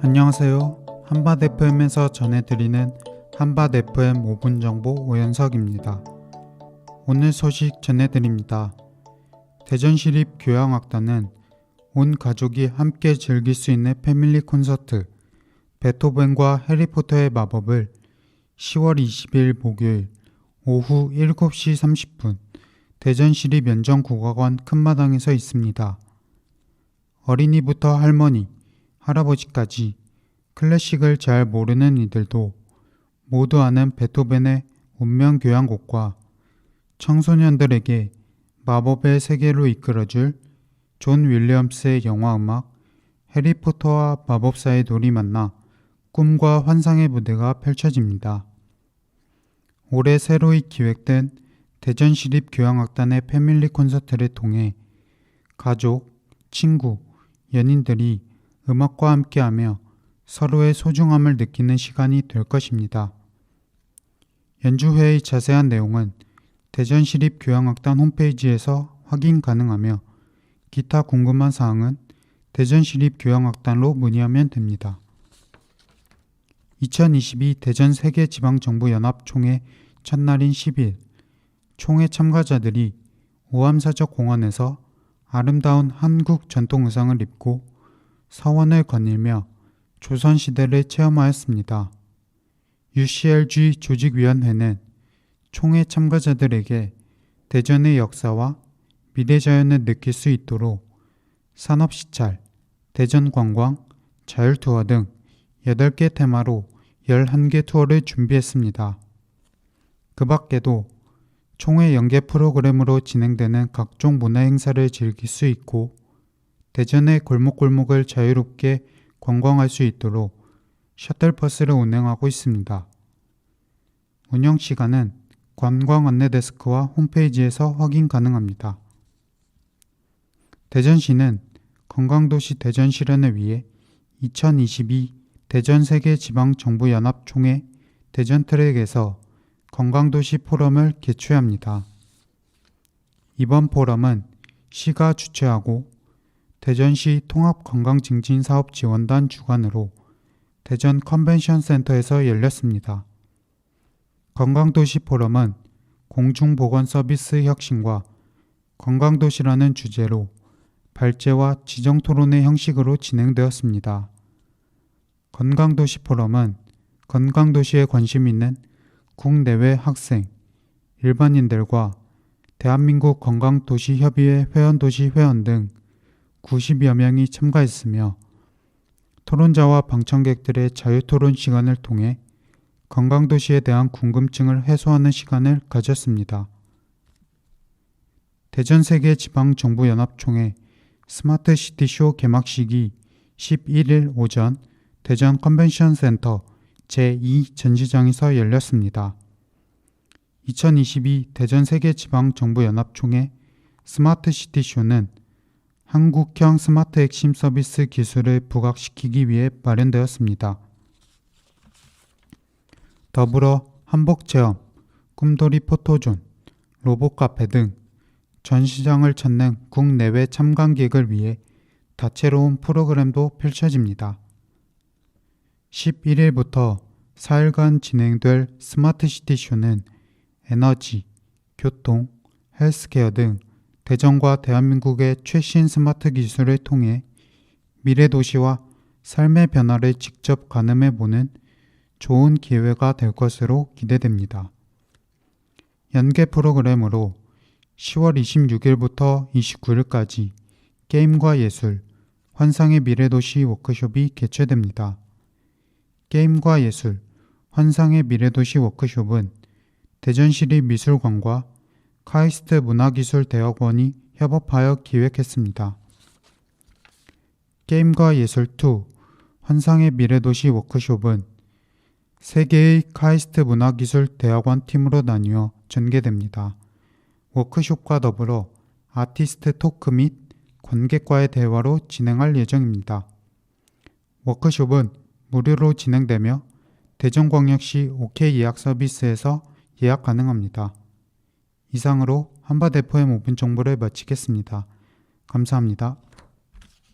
안녕하세요. 한밭 FM에서 전해드리는 한밭 FM 5분 정보 오연석입니다. 오늘 소식 전해드립니다. 대전시립 교향악단은 온 가족이 함께 즐길 수 있는 패밀리 콘서트 베토벤과 해리포터의 마법을 10월 20일 목요일 오후 7시 30분 대전시립 연정국악관 큰마당에서 있습니다. 어린이부터 할머니, 할아버지까지 클래식을 잘 모르는 이들도 모두 아는 베토벤의 운명 교향곡과 청소년들에게 마법의 세계로 이끌어줄 존 윌리엄스의 영화 음악 해리포터와 마법사의 돌이 만나 꿈과 환상의 무대가 펼쳐집니다. 올해 새로이 기획된 대전시립 교향악단의 패밀리 콘서트를 통해 가족, 친구, 연인들이 음악과 함께하며 서로의 소중함을 느끼는 시간이 될 것입니다. 연주회의 자세한 내용은 대전시립교향악단 홈페이지에서 확인 가능하며 기타 궁금한 사항은 대전시립교향악단로 문의하면 됩니다. 2022 대전 세계지방정부연합 총회 첫날인 10일 총회 참가자들이 오암사적 공원에서 아름다운 한국 전통 의상을 입고 서원을 거닐며 조선시대를 체험하였습니다. UCLG 조직위원회는 총회 참가자들에게 대전의 역사와 미래자연을 느낄 수 있도록 산업시찰, 대전관광, 자율투어 등 8개 테마로 11개 투어를 준비했습니다. 그 밖에도 총회 연계 프로그램으로 진행되는 각종 문화 행사를 즐길 수 있고 대전의 골목골목을 자유롭게 관광할 수 있도록 셔틀버스를 운행하고 있습니다. 운영 시간은 관광 안내 데스크와 홈페이지에서 확인 가능합니다. 대전시는 건강도시 대전 실현을 위해 2022 대전 세계 지방 정부 연합 총회 대전 트랙에서 건강도시 포럼을 개최합니다. 이번 포럼은 시가 주최하고 대전시 통합건강증진사업지원단 주관으로 대전 컨벤션 센터에서 열렸습니다. 건강도시 포럼은 공중보건 서비스 혁신과 건강도시라는 주제로 발제와 지정 토론의 형식으로 진행되었습니다. 건강도시 포럼은 건강도시에 관심 있는 국내외 학생, 일반인들과 대한민국 건강도시협의회 회원도시 회원 등 90여 명이 참가했으며 토론자와 방청객들의 자유토론 시간을 통해 건강도시에 대한 궁금증을 해소하는 시간을 가졌습니다. 대전세계지방정부연합총회 스마트시티쇼 개막식이 11일 오전 대전 컨벤션 센터 제2 전시장에서 열렸습니다. 2022 대전세계지방정부연합총회 스마트시티쇼는 한국형 스마트 핵심 서비스 기술을 부각시키기 위해 마련되었습니다. 더불어 한복 체험, 꿈돌이 포토존, 로봇 카페 등 전시장을 찾는 국내외 참관객을 위해 다채로운 프로그램도 펼쳐집니다. 11일부터 4일간 진행될 스마트시티 쇼는 에너지, 교통, 헬스케어 등 대전과 대한민국의 최신 스마트 기술을 통해 미래 도시와 삶의 변화를 직접 가늠해 보는 좋은 기회가 될 것으로 기대됩니다. 연계 프로그램으로 10월 26일부터 29일까지 게임과 예술, 환상의 미래도시 워크숍이 개최됩니다. 게임과 예술, 환상의 미래도시 워크숍은 대전시립 미술관과 카이스트 문화기술대학원이 협업하여 기획했습니다. 게임과 예술 2 환상의 미래도시 워크숍은 세계의 카이스트 문화기술대학원 팀으로 나뉘어 전개됩니다. 워크숍과 더불어 아티스트 토크 및 관객과의 대화로 진행할 예정입니다. 워크숍은 무료로 진행되며 대전광역시 OK 예약 서비스에서 예약 가능합니다. 이상으로 한바 대포의 5분 정보를 마치겠습니다. 감사합니다.